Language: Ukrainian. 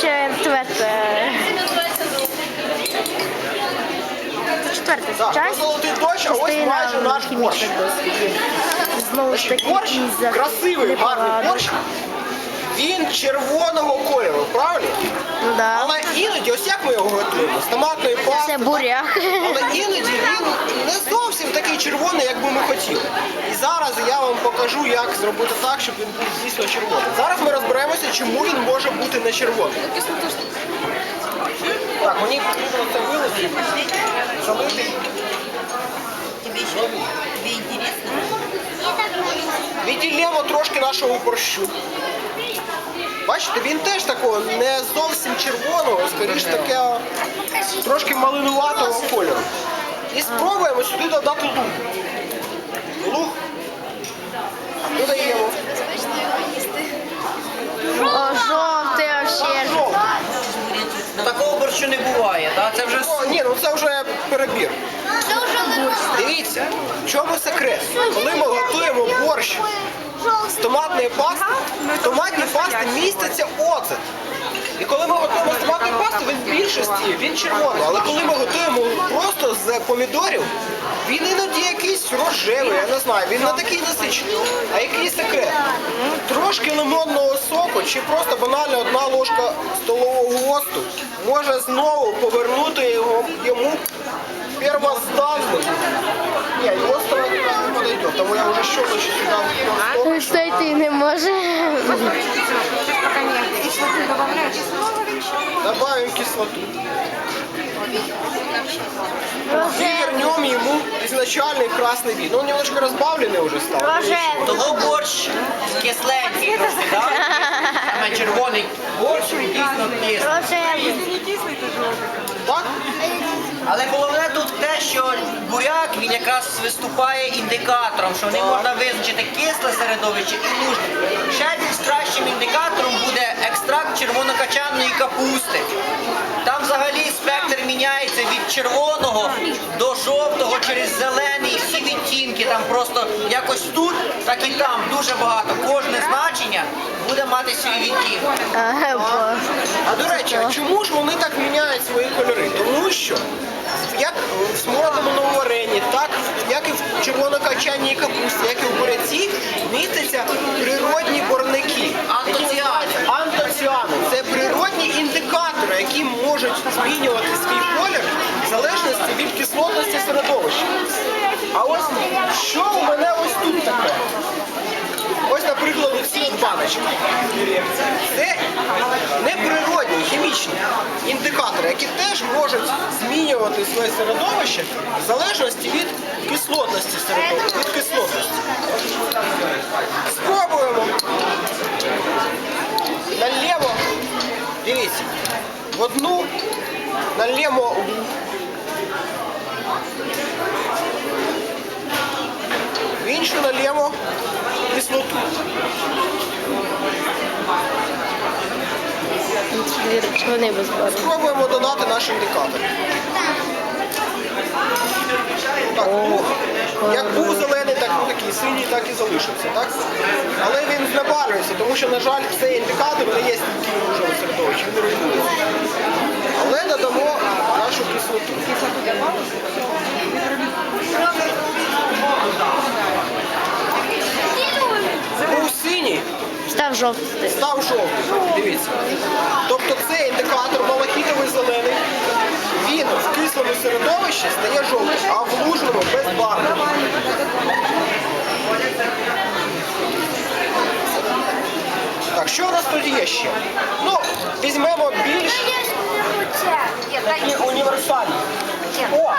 вже четверте. Четверта Так, часть. ну, золотий дощ, а ось майже наш борщ. Знову ж Значить, таки, борщ із красивий, гарний непоганих. борщ. Він червоного кольору, правильно? Ну да. Але іноді, ось як ми його готуємо? З томатної пасти. Це буряк. Але іноді він не зовсім такий червоний, як би ми хотіли. І зараз я вам покажу, як зробити так, щоб він був дійсно червоний. Зараз ми розберемося, чому він може бути не червоний. Так, мені потрібно це вилити, залити. Тебе трошки нашого борщу. Бачите, він теж такого не зовсім червоного, скоріш таке трошки малинуватого кольору. І спробуємо сюди додати лук. Лук додаємо. О, жовтий вообще. Такого борщу не буває, так? Це вже О, ні, ну це вже перебір. Дивіться, в чому секрет? Коли ми готуємо борщ з томатної пасти, в томатній пасті міститься оцет. І коли ми готуємо з томатної пасти, він в більшості він червоний. Але коли ми готуємо просто з помідорів, він іноді якийсь рожевий, я не знаю, він не такий насичений. А який секрет? Трошки лимонного соку чи просто банально одна ложка столового осту може знову повернути його, йому первозданний. Ні, його подойде, тому я вже щелочу сюди. Стойти не може. Добавим кислоту. И вернем ему изначальный красный вид. Ну, он немножко разбавленный уже стал. Рожевий. того борщ кисленький трошки, так? Саме червоний борщ він дійсно кислий. Рожевий. Так? Але головне тут те, що буряк він якраз виступає індикатором, що не можна визначити кисле середовище і лужне. Ще більш кращим індикатором буде екстракт червонокачанної капусти. Там взагалі спектр міняється від червоного до жовтого через зелений, всі відтінки. Там просто якось тут, так і там дуже багато. Кожне значення буде мати свій відтінок. Ага, А до речі, а чому ж вони так міняють свої кольори? Тому що як в смородому новорені, так як і в червонокачанній капусті, як і в буряці, містяться природні борники. Антоціани. Антоціани це природні індикатори, які можуть змінювати свій колір в залежності від кислотності середовища. А ось що у мене ось тут таке? Ось, наприклад, ці. Це неприродні хімічні індикатори, які теж можуть змінювати своє середовище в залежності від кислотності середовища. Від кислотності. Спробуємо. Наліво. Дивіться. В одну налімо лук. В іншу налімо кислоту. Спробуємо додати наш індикатор. Так, ну, як був зелений, так ну, такий синій, так і залишився. Так? Але він знебарвився, тому що, на жаль, цей індикатор не є стійким уже у середовищі, він. Але додамо нашу кислоту. став жовтий. Став жовтий. Дивіться. Тобто це індикатор малахітовий зелений. Він в кислому середовищі стає жовтим, а в лужному без барви. Так, що у нас тут є ще? Ну, візьмемо більш такі універсальні. О,